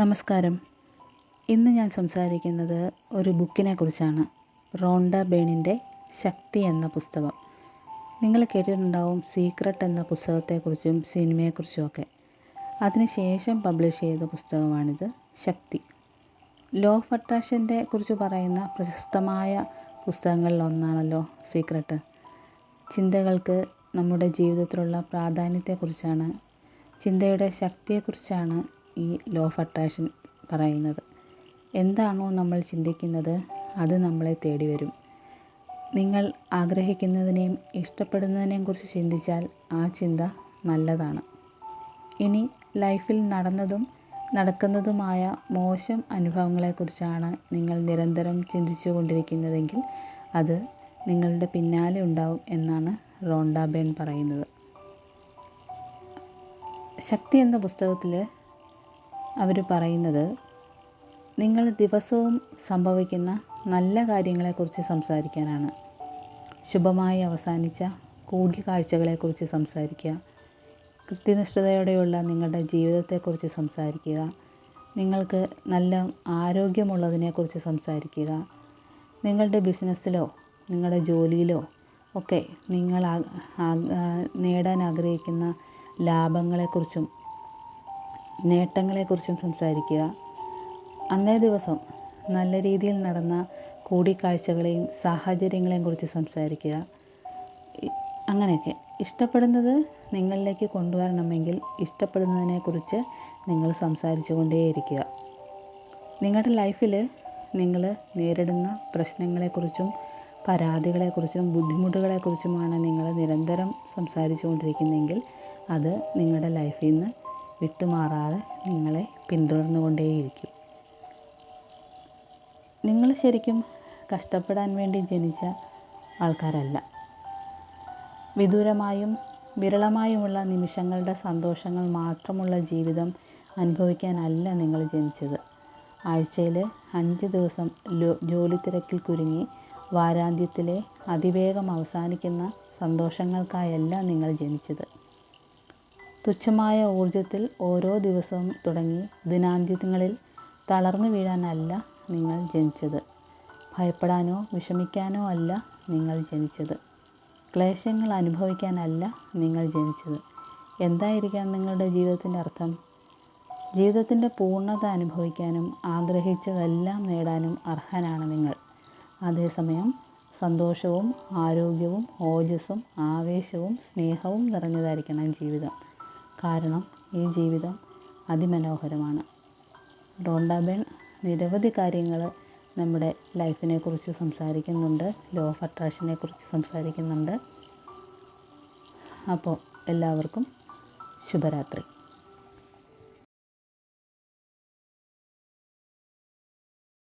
നമസ്കാരം. ഇന്ന് ഞാൻ സംസാരിക്കുന്നത് ഒരു ബുക്കിനെ കുറിച്ചാണ്. റോണ്ട ബേണിന്റെ ശക്തി എന്ന പുസ്തകം. നിങ്ങൾ കേട്ടിട്ടുണ്ടാവും സീക്രട്ട് എന്ന പുസ്തകത്തെക്കുറിച്ചും സിനിമയെക്കുറിച്ചും ഒക്കെ അതിനുശേഷം പബ്ലിഷ് ചെയ്ത പുസ്തകമാണിത് ശക്തി. ലോ ഓഫ് അട്രാക്ഷന്റെ കുറിച്ച് പറയുന്ന പ്രശസ്തമായ പുസ്തകങ്ങളിൽ ഒന്നാണല്ലോ സീക്രട്ട്. ചിന്തകൾക്ക് നമ്മുടെ ജീവിതത്തിലുള്ള പ്രാധാന്യത്തെക്കുറിച്ചാണ് ചിന്തയുടെ ശക്തിയെക്കുറിച്ചാണ് ഈ ലോ ഓഫ് അട്രാക്ഷൻ പറയുന്നത്. എന്താണോ നമ്മൾ ചിന്തിക്കുന്നത് അത് നമ്മളെ തേടി വരും. നിങ്ങൾ ആഗ്രഹിക്കുന്നതിനെയും ഇഷ്ടപ്പെടുന്നതിനെയും കുറിച്ച് ചിന്തിച്ചാൽ ആ ചിന്ത നല്ലതാണ്. ഇനി ലൈഫിൽ നടന്നതും നടക്കുന്നതുമായ മോശം അനുഭവങ്ങളെക്കുറിച്ചാണ് നിങ്ങൾ നിരന്തരം ചിന്തിച്ചു കൊണ്ടിരിക്കുന്നതെങ്കിൽ അത് നിങ്ങളുടെ പിന്നാലെ ഉണ്ടാവും എന്നാണ് റോണ്ട ബേൺ പറയുന്നത്. ശക്തി എന്ന പുസ്തകത്തിൽ അവർ പറയുന്നത് നിങ്ങൾ ദിവസവും സംഭവിക്കുന്ന നല്ല കാര്യങ്ങളെക്കുറിച്ച് സംസാരിക്കാനാണ്. ശുഭമായി അവസാനിച്ച കൂടിക്കാഴ്ചകളെക്കുറിച്ച് സംസാരിക്കുക. കൃത്യനിഷ്ഠതയോടെയുള്ള നിങ്ങളുടെ ജീവിതത്തെക്കുറിച്ച് സംസാരിക്കുക. നിങ്ങൾക്ക് നല്ല ആരോഗ്യമുള്ളതിനെക്കുറിച്ച് സംസാരിക്കുക. നിങ്ങളുടെ ബിസിനസ്സിലോ നിങ്ങളുടെ ജോലിയിലോ ഒക്കെ നിങ്ങൾ നേടാൻ ആഗ്രഹിക്കുന്ന ലാഭങ്ങളെക്കുറിച്ചും നേട്ടങ്ങളെക്കുറിച്ചും സംസാരിക്കുക. അന്നേ ദിവസം നല്ല രീതിയിൽ നടന്ന കൂടിക്കാഴ്ചകളെയും സാഹചര്യങ്ങളെയും കുറിച്ച് സംസാരിക്കുക. അങ്ങനെയൊക്കെ. ഇഷ്ടപ്പെടുന്നത് നിങ്ങളിലേക്ക് കൊണ്ടുവരണമെങ്കിൽ ഇഷ്ടപ്പെടുന്നതിനെക്കുറിച്ച് നിങ്ങൾ സംസാരിച്ചു കൊണ്ടേയിരിക്കുക നിങ്ങളുടെ ലൈഫിൽ നിങ്ങൾ നേരിടുന്ന പ്രശ്നങ്ങളെക്കുറിച്ചും പരാതികളെക്കുറിച്ചും ബുദ്ധിമുട്ടുകളെക്കുറിച്ചുമാണ് നിങ്ങൾ നിരന്തരം സംസാരിച്ചു കൊണ്ടിരിക്കുന്നതെങ്കിൽ അത് നിങ്ങളുടെ ലൈഫിൽ നിന്ന് വിട്ടുമാറാതെ നിങ്ങളെ പിന്തുടർന്നു കൊണ്ടേയിരിക്കും നിങ്ങൾ ശരിക്കും കഷ്ടപ്പെടാൻ വേണ്ടി ജനിച്ച ആൾക്കാരല്ല. വിദൂരമായും വിരളമായുമുള്ള നിമിഷങ്ങളുടെ സന്തോഷങ്ങൾ മാത്രമുള്ള ജീവിതം അനുഭവിക്കാനല്ല നിങ്ങൾ ജനിച്ചത്. ആഴ്ചയിൽ അഞ്ച് ദിവസം ജോലി തിരക്കിൽ കുരുങ്ങി വാരാന്ത്യത്തിലെ അതിവേഗം അവസാനിക്കുന്ന സന്തോഷങ്ങൾക്കായല്ല നിങ്ങൾ ജനിച്ചത്. തുച്ഛമായ ഊർജത്തിൽ ഓരോ ദിവസവും തുടങ്ങി ദിനാന്ത്യങ്ങളിൽ തളർന്നു വീഴാനല്ല നിങ്ങൾ ജനിച്ചത്. ഭയപ്പെടാനോ വിഷമിക്കാനോ അല്ല നിങ്ങൾ ജനിച്ചത്. ക്ലേശങ്ങൾ അനുഭവിക്കാനല്ല നിങ്ങൾ ജനിച്ചത്. എന്തായിരിക്കാം നിങ്ങളുടെ ജീവിതത്തിന്റെ അർത്ഥം? ജീവിതത്തിന്റെ പൂർണത അനുഭവിക്കാനും ആഗ്രഹിച്ചതെല്ലാം നേടാനും അർഹനാണ് നിങ്ങൾ. അതേസമയം സന്തോഷവും ആരോഗ്യവും ഓജസ്സും ആവേശവും സ്നേഹവും നിറഞ്ഞതായിരിക്കണം ജീവിതം. കാരണം ഈ ജീവിതം അതിമനോഹരമാണ്. റോണ്ട ബേൺ നിരവധി കാര്യങ്ങൾ നമ്മുടെ ലൈഫിനെ കുറിച്ച് സംസാരിക്കുന്നുണ്ട്. ലോ ഓഫ് അട്രാക്ഷനെ കുറിച്ച് സംസാരിക്കുന്നുണ്ട്. അപ്പോൾ എല്ലാവർക്കും ശുഭരാത്രി.